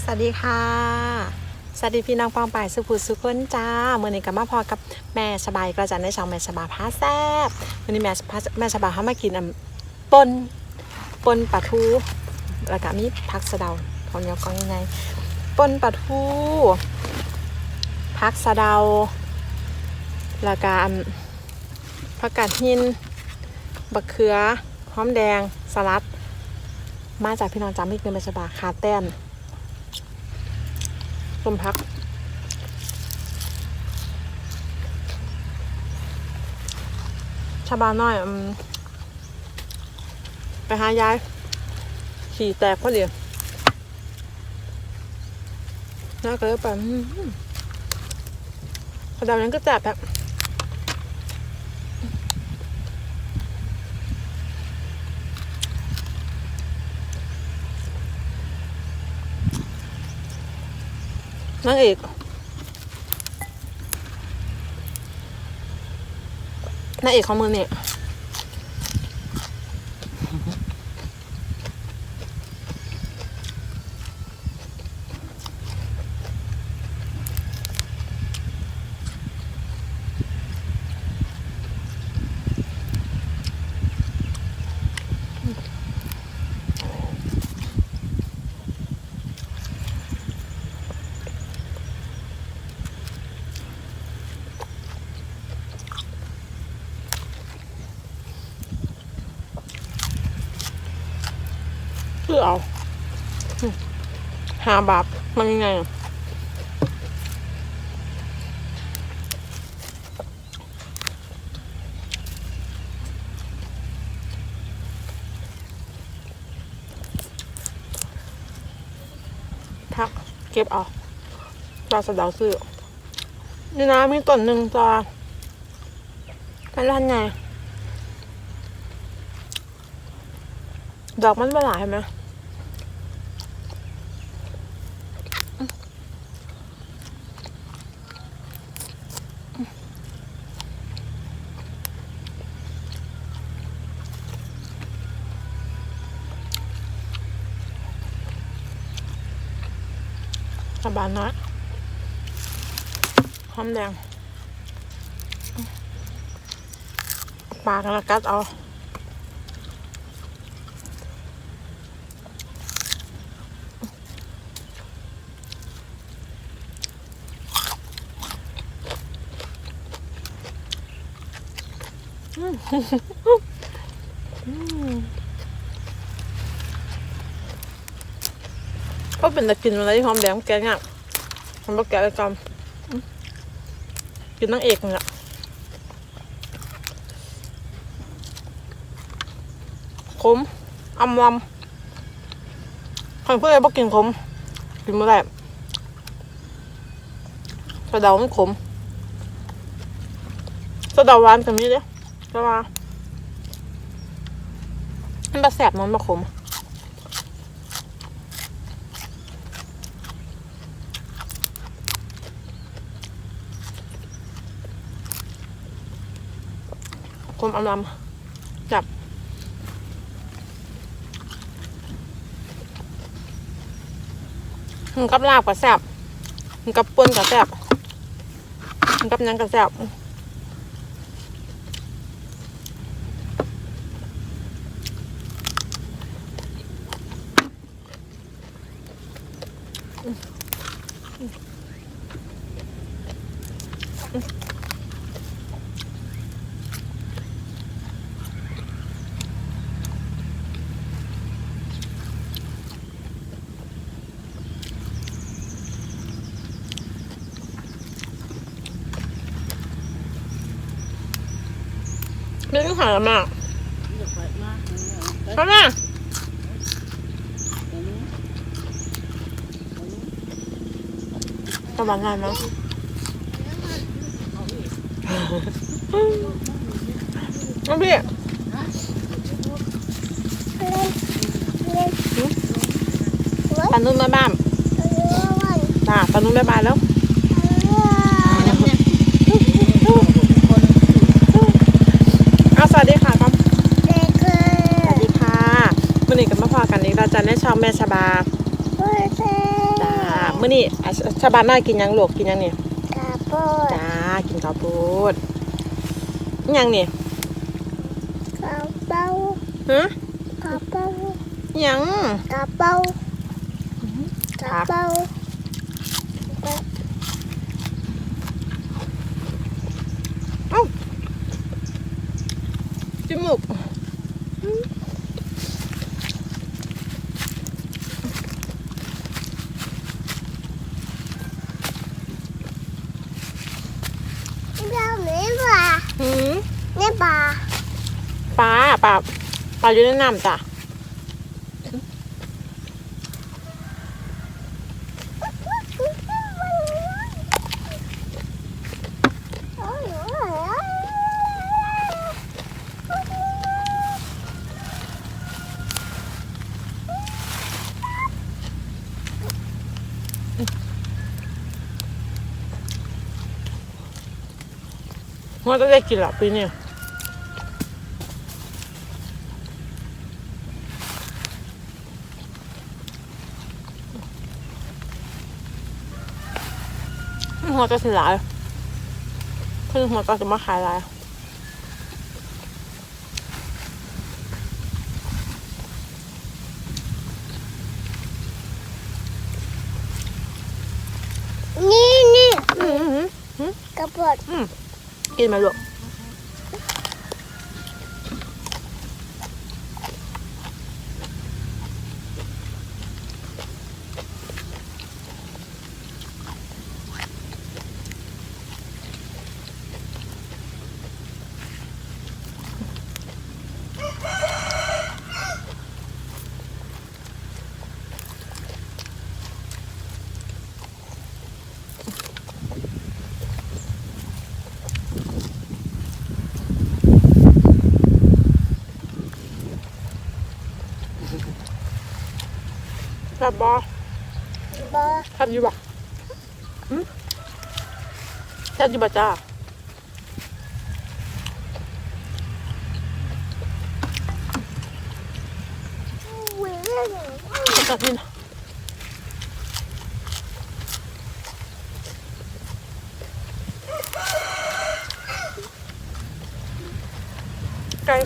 สวัสดีค่ะ สวัสดีพี่น้องปองป่ายสุขุสุขคนจ้าเมื่อนี้กับมาพอกับแม่สบายกระจันในช่องแม่สบายพาแซบวันนี้แม่พาแม่สบายเขามากินอะปนปนปลาทูแล้วก็มีผักสะเดาของเนียวกองยังไงปนปลาทูผักสะเดาแล้วก็ผักกาดหินบักเขือหอมแดงสลัด มาจากพี่น้องจำมิกเนยแม่สบายคาแต้ม ต้มพัก ชาบาน้อยอไปหายาย ขี่แตกพอดีน่าเก็เลยไปอืมกระดาวนั้นก็แตกแบบ นางเอกนางเอกของมือเนี่ย คือเอาหาบาปมันยังไงพักเก็บเออกปลาสะเดาซื้อนี่นะมีต้นหนึ่งจ้าเป็นร้านไงดอกมันไม่หลายเห็นไหม สบานน้อยหอมแดงปลา ก็เป็นตะกินอะไรที่หอมแดงแกงอะทำบะแกะประจำอืมกินนางเอกนี่แหละขมอำลำใครเพื่อนบ่กินขมกินไม่ได้สะเดามันขมสะเดาหวานกับนี้เด้อแต่ว่ามันบะแสบมันบะขม คมอำลำจับมันกับลาบกับแซบมันกับป่นกับแซบมันกับหยังกับแซบ ม่ต้องหามากทำไมสบายง่ายมั้ยน้องพี่ปานุ่นมาบ้านจ้าปานุ่นบ๊ายบายแล้ว เอาสวัสดีค่ะครับ ส วัสดีค่ะวันนี้ก็มาราจะได้ชอบแม่ชบาจ้ามื้อนี่ชบานน่ากินยังหลูกกินยังเนี่กระโปดจ้ากินข้าวโพดยังเนี่ยกระเป๋าฮะกระเป๋ายังกระเป๋ากระเป๋าจมูก เราไม่ปลา หืม ไม่ปลา ปลาปลาอยู่ในน้ำจ้ะว่าจะได้กินหรอปีนี้ หัวจะสิหลายเพิ่งหัวก็จะมาขายหลายนี่นี่อืมอืมอืมกระโปดกินไหมลูก แบบบอบอทำอยู่บ่หืมทำอยู่บ่จ้าวิ่งจัดนี่นะไก่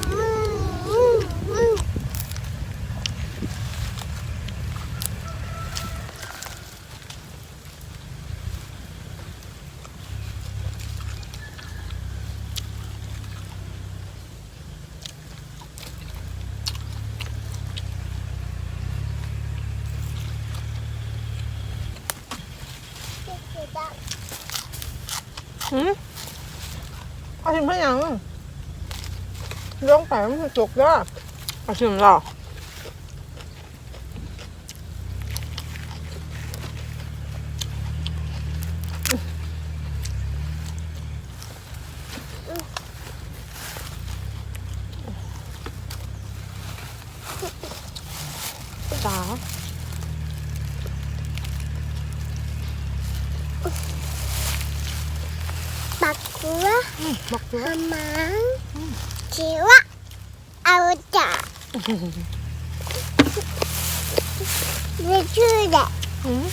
หืมเอาชิมเพื่อยังร้อง ไปมันจะจกได้เอาชิมหรอจ๋าปักหัวบอกด้วหยมังชิวะเอา จ่าไม่ชื่อเด็กหืม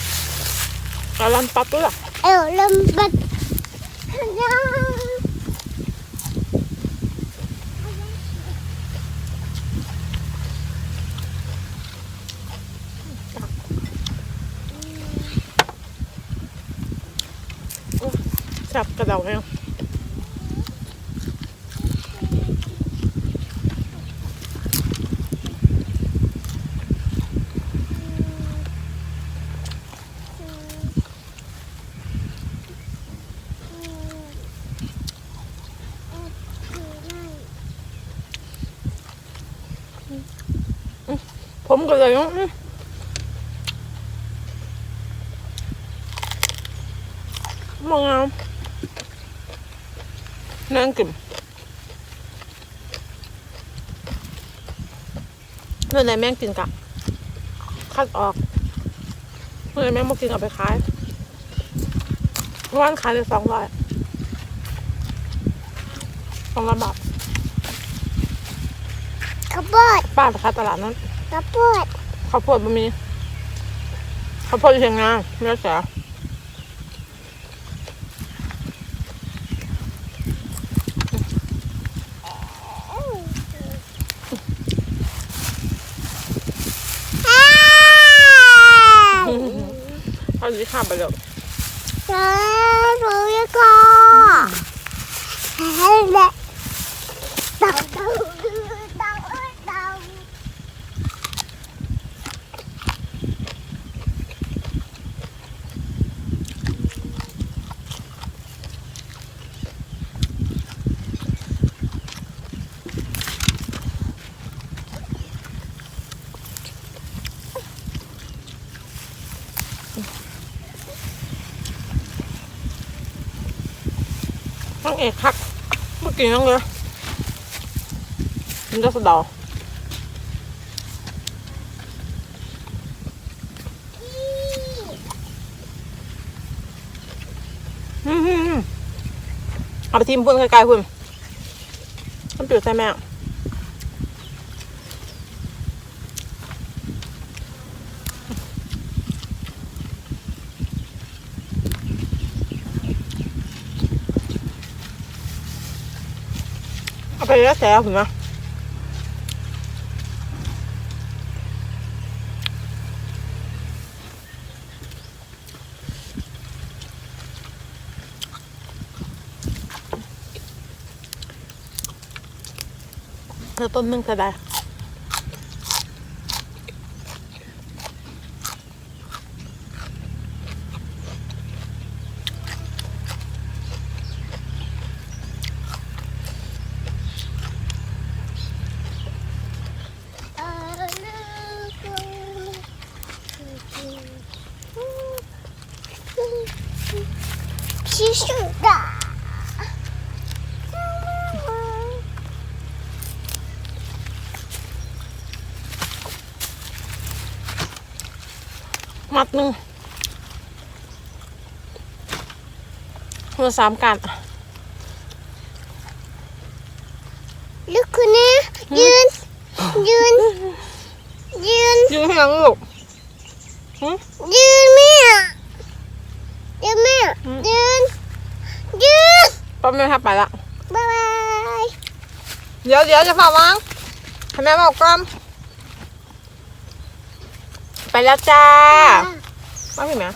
เอาลันปัดด้วยล่ะเอวลมบัดยังแซ่บกระเดาแห้งผมก็เลยอื้อมองเอานั่งกินเมื่อไหนแม่งกินกะคัดออกเมื่อไหนแม่งมากินเอาไปขายวันขายเลยสองร้อยสองร้อยบาทกระโปดป้าไปขายตลาดนั้น กระโปดข้าวโพดบะมีข้าวข้าวโพดเชียงนาเนื้อเสียอ้าวเอาดีข้ามไปเลย แล้วรู้ยังก็เฮ้ยแหละเต่าเต่าเต่าเต่า น้องเอกคักเมื่อกี้น้องเลยมันจะสะดออืมเอาไปทีมพุ่นไกลๆพุ่นต้องปิดใส่แม่ เอาไปแล้วแซ่ถึงนะเธอต้นนึงก็ได้เออลูก ชิสุดามัดหนึ่งมือสามกันลูกคนนี้ยืนยืนยืนยืนให้ยังลูกยืนแม่ยืนแม่อืมยืนยืน ป้าแม่ทับไปละบ๊ายบายเดี๋ยวเดี๋ยวจะฝากวางให้แม่บอกก่อนไปแล้วจ้ามาพี่แม่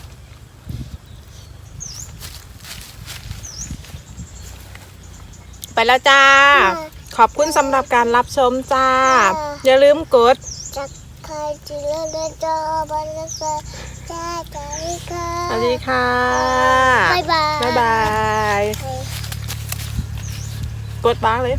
ไปแล้วจ้า ขอบคุณสำหรับการรับชมจ้า อย่าลืมกดจะใครจะเล่นเล่นจอบอลลูนจ้าจ้าดีค่ะสวัสดีค่ะ บ๊ายบาย บ๊ายบาย กดบ้างเลย